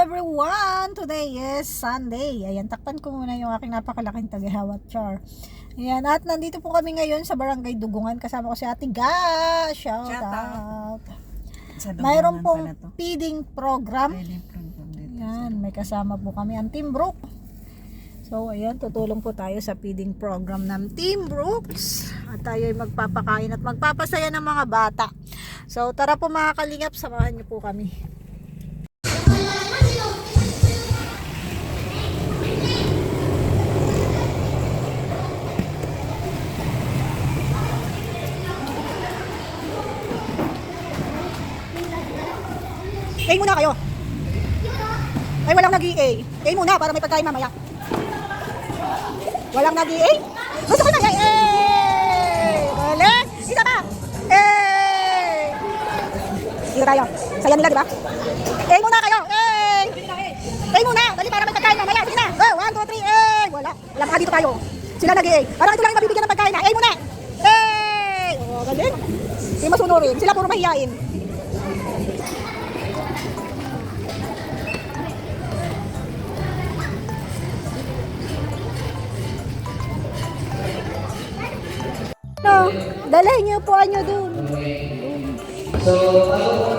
everyone! Today is Sunday. Ayan, takpan ko muna yung aking napakalaking tagahawat char. Ayan, at nandito po kami ngayon sa Barangay Dugungan. Kasama ko si Ate Ga. Shout, Shout out. Mayroon pong feeding program. Ayan, may kasama po kami ang Team Brook. So, ayan, tutulong po tayo sa feeding program ng Team Brooks. At tayo ay magpapakain at magpapasaya ng mga bata. So, tara po mga kalingap, samahan niyo po kami. A muna kayo. Ay, walang nag-EA. A muna para may pagkain mamaya. Walang nag-EA? Gusto ko na. Eh! Balik! Isa pa! Eh! Dito tayo. Saya nila, di ba? A muna kayo. Eh! A muna. Dali para may pagkain mamaya. Sige na. Go. One, two, three. Eh! Wala. Wala pa dito tayo. Sila nag-EA. Parang ito lang yung mabibigyan ng pagkain na. A muna. Eh! Oh, galing. Hindi masunurin. Sila puro mahihain. Dalhin niyo po nyo dun. So, bago po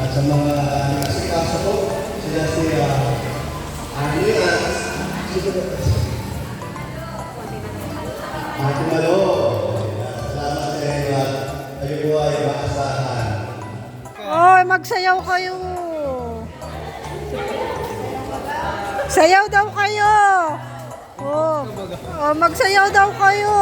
at sa mga nakasikaso po. Sila si uh, Arnie at Ate Malo. Salamat sa inyo at kayo po ay maasahan. Oy, magsayaw kayo. Sayaw daw kayo. Oh, oh magsayaw daw kayo.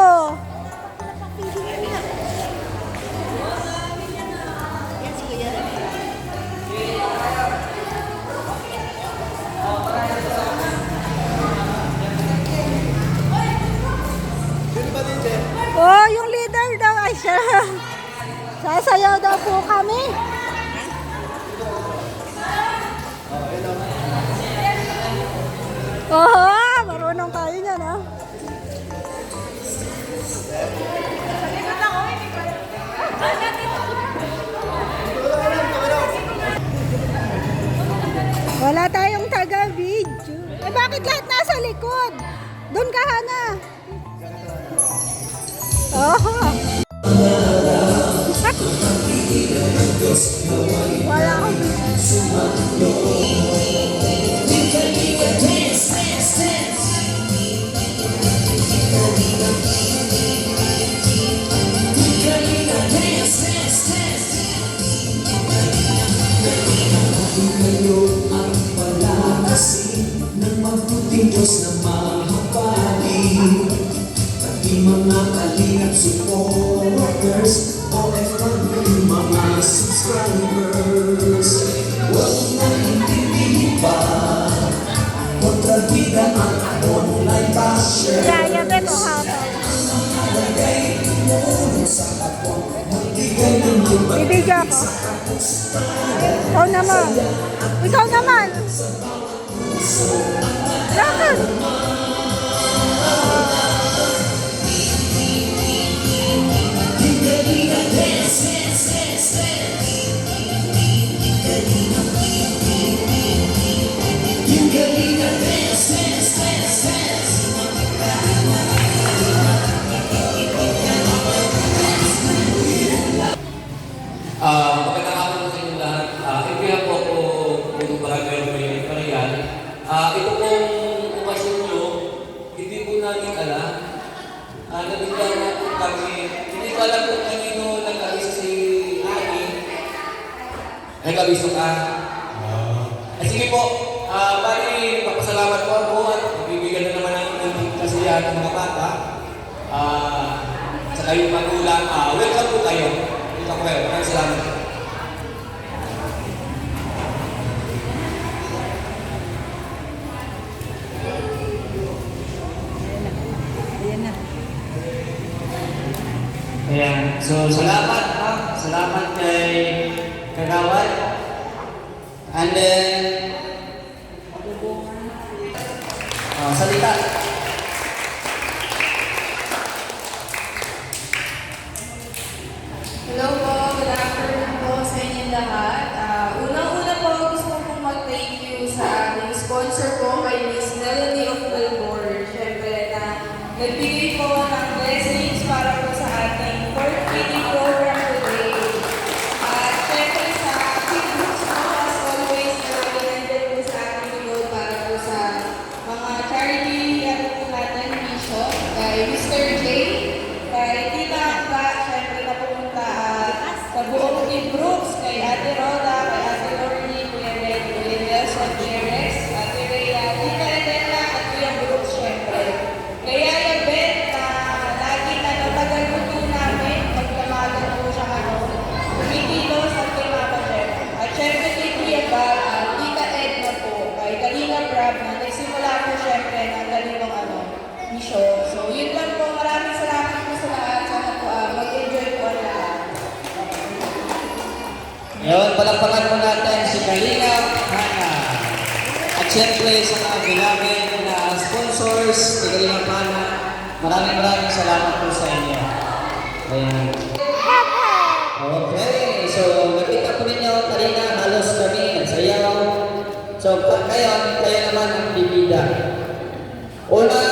Siya. Sasayaw daw po kami. Oo, marunong tayo niyan ah. Wala tayong taga-video. Eh bakit lahat nasa likod? Doon ka, Hana. Oo. Wala akong Diyos na mahabali Pati mga kalingap supporters Ikaw naman. Ikaw naman. Bakit? Lahat ng mga bata, ah, sa kayong magulang, ah, welcome po kayo. Welcome po kayo. Maraming salamat. Ayan. So, salamat, ha? Salamat kay Kagawad. And then, oh, salita. Hello po, good afternoon po sa inyong lahat. Ah, Unang-una po, gusto ko pong mag-thank you sa ating sponsor po kay Miss Melody of Melbourne. Siyempre na nagbigay po ng blessings para po sa ating fourth feeding program today. At siyempre sa King Brooks po, as always, na lagi nandun po sa ating tulog para po sa mga charity ano po natin, mission. Kay Mr. J, kay Tita Akba, syempre na pumunta at sa buong Team Brooks, kay Ate Roda, kay Ate Lorny, Kuya Red, Kuya Nelson Jerez, Ate Rhea, Tita Edela, at Kuya Brooks, syempre. Kaya yung Bet na lagi na natagal po po namin, pagtamagan po siya ano, kumikilos at kay Mama Jeff. At syempre kay Kuya Bal, at Tita Edna po, kay Kalina Brab na nagsimula po syempre ng ganitong ano, mission. So yun lang po, maraming salamat po sa lahat. Sana po ah, mag-enjoy po ang lahat. Ngayon, palakpakan po natin si Kalina Hana. At syempre sa mga ginamit na sponsors ni Kalina Hana, maraming maraming salamat po sa inyo. Ayan. Okay, so nakita po ninyo kanina halos kami nagsayaw. So ngayon, kayo naman ang bibida. Unang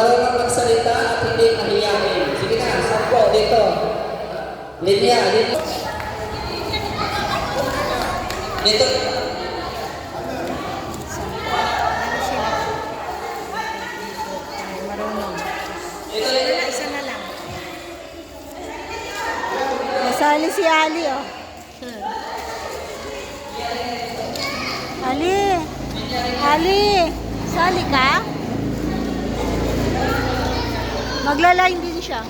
marunong magsalita at hindi mahiyain. Sige na, sampu dito. Linya, dito. Dito. Nasali si Ali, oh. Ali! Ali! Sali ka? Magla-line din siya.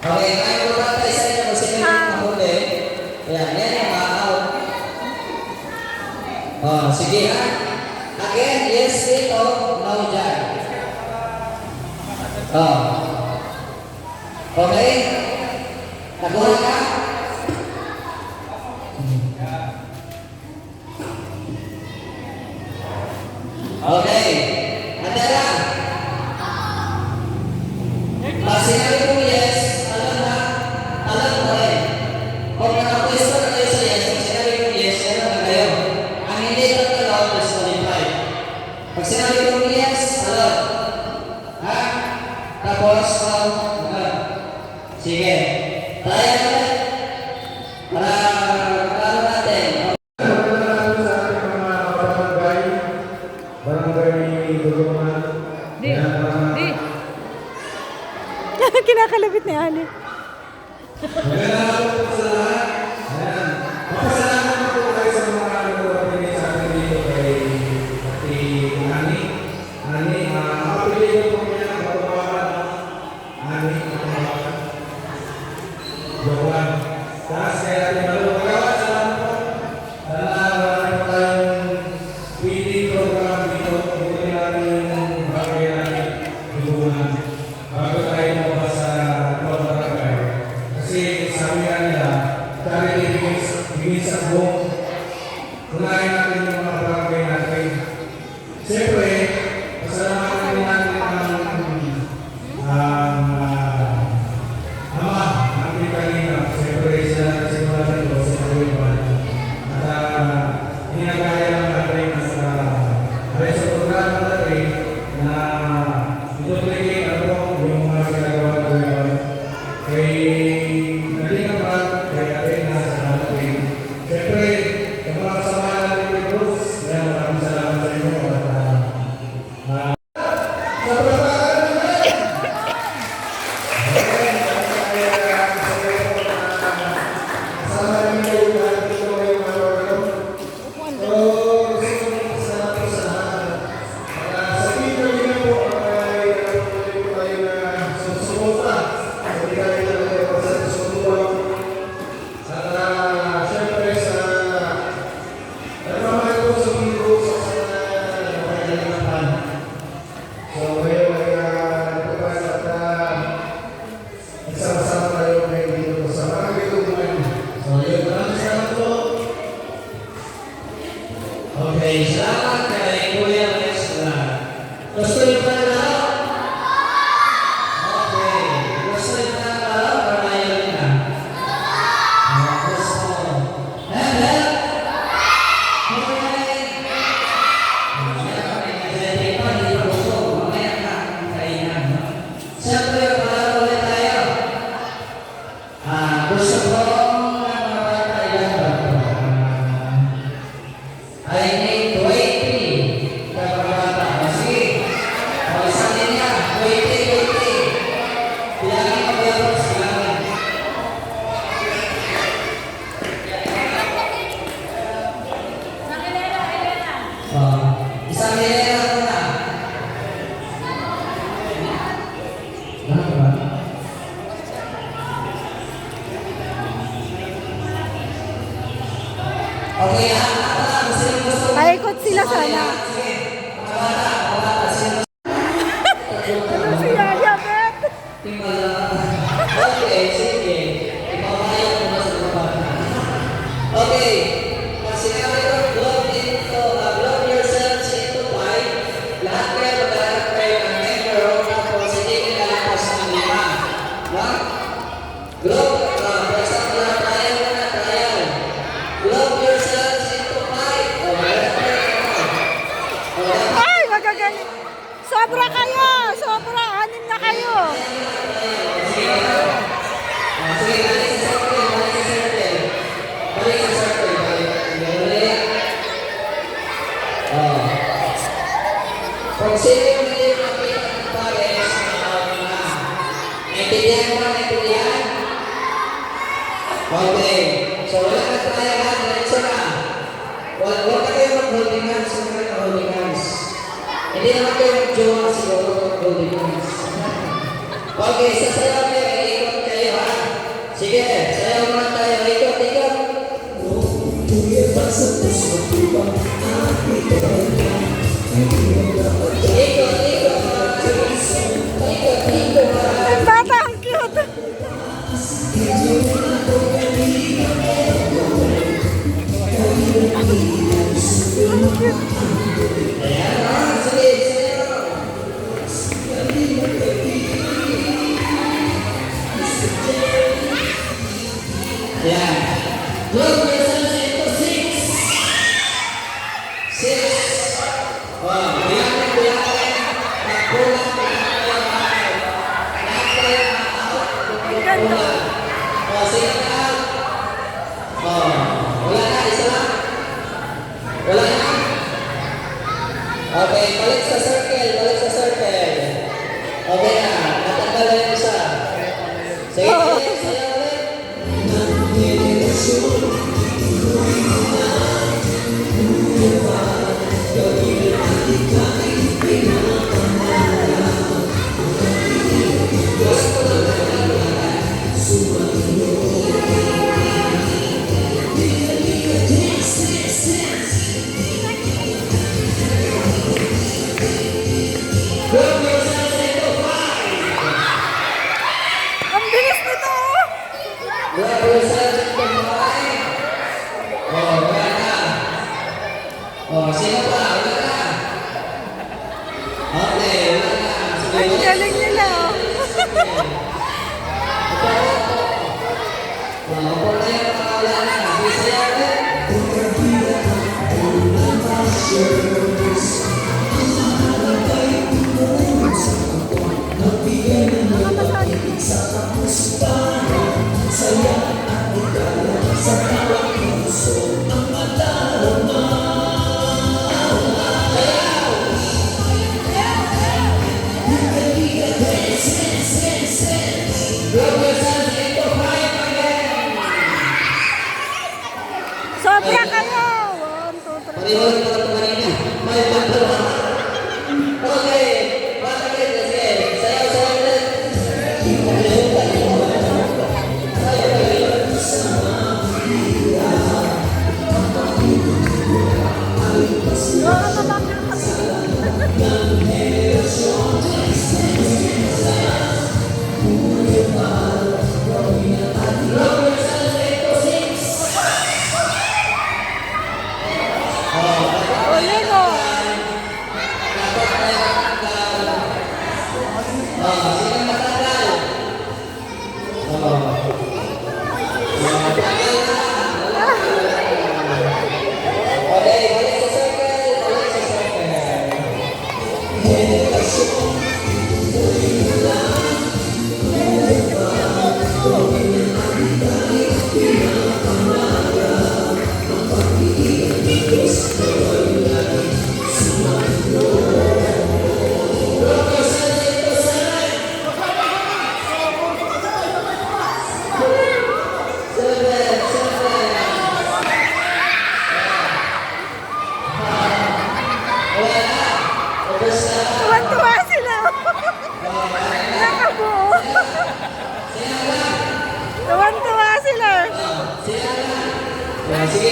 Okay, ngayon natin sa inyo kung sino yung mahuli. Ayan, yan yung ma-out. Sige ha. Again, yes, dito, no dyan. Oh. Okay? Nakuha ka? Okay. Andara. Pag sinabi ko yes, alam na, alam mo rin. Kung nakapwesto na kayo sa yes, pag sinabi ko yes, alam na kayo. Ang hindi ka talaw, disqualified. Pag sinabi ko yes, alam. Ha? Tapos, um, alam. Sige. Tayo मिळाली Eu sou galera. Okay, sasayaw kayo. Ikot kayo, ha? Sige, sayaw muna tayo. Ikot, ikot. Oh, tuloy pa sa puso ko ba? Ah, ito. una. Sige na out. Wala na, isa. Wala na. Okay, balik sa circle, balik sa circle. Okay na, natanggal na yung isa. Sige. Oh.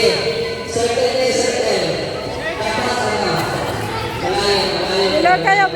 Hello kayo,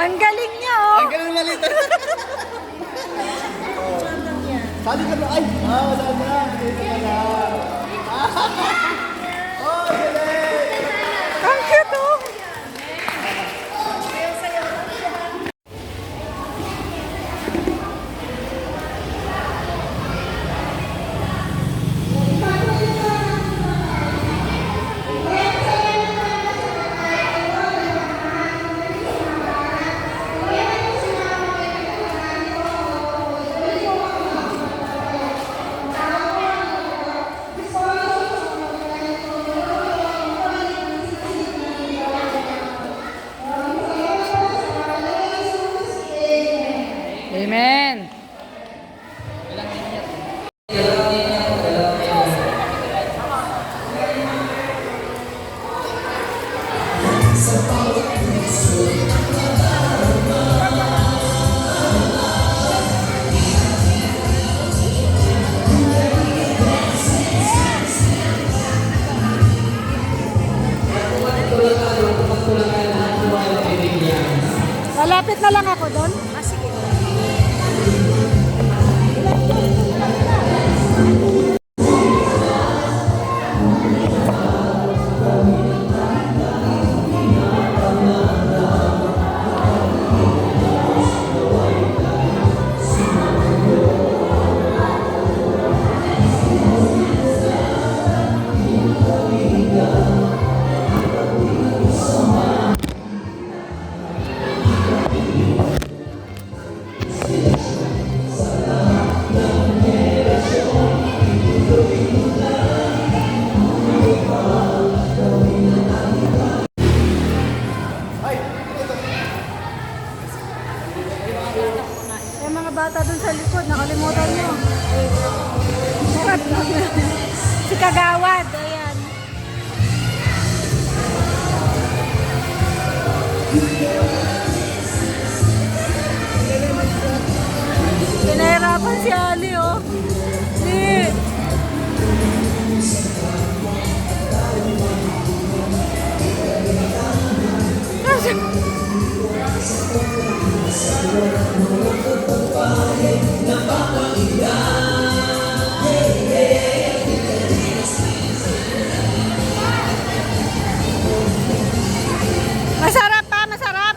Ang galing niya, oh. Ang galing malita. Sali ka na. Oh. Ay, ah, wala na. Ito na. Ah, lang ako doon. Masarap pa, masarap.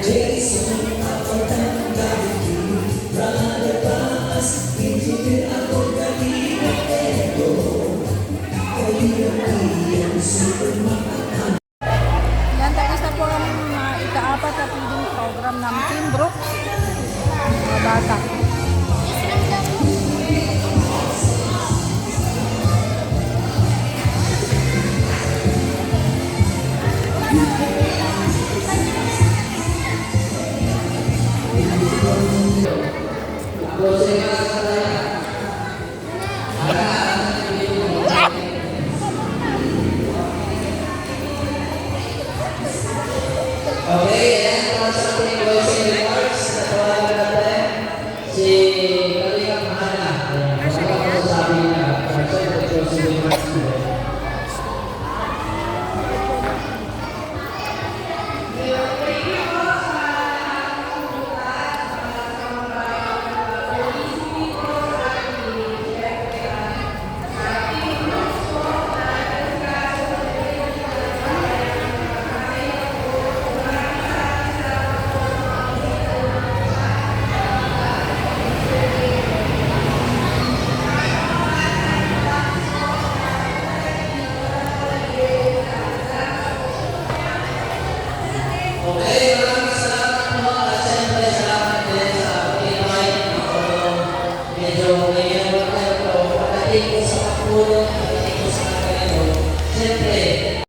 Jason program ng Team Brooks. Bata. Thank.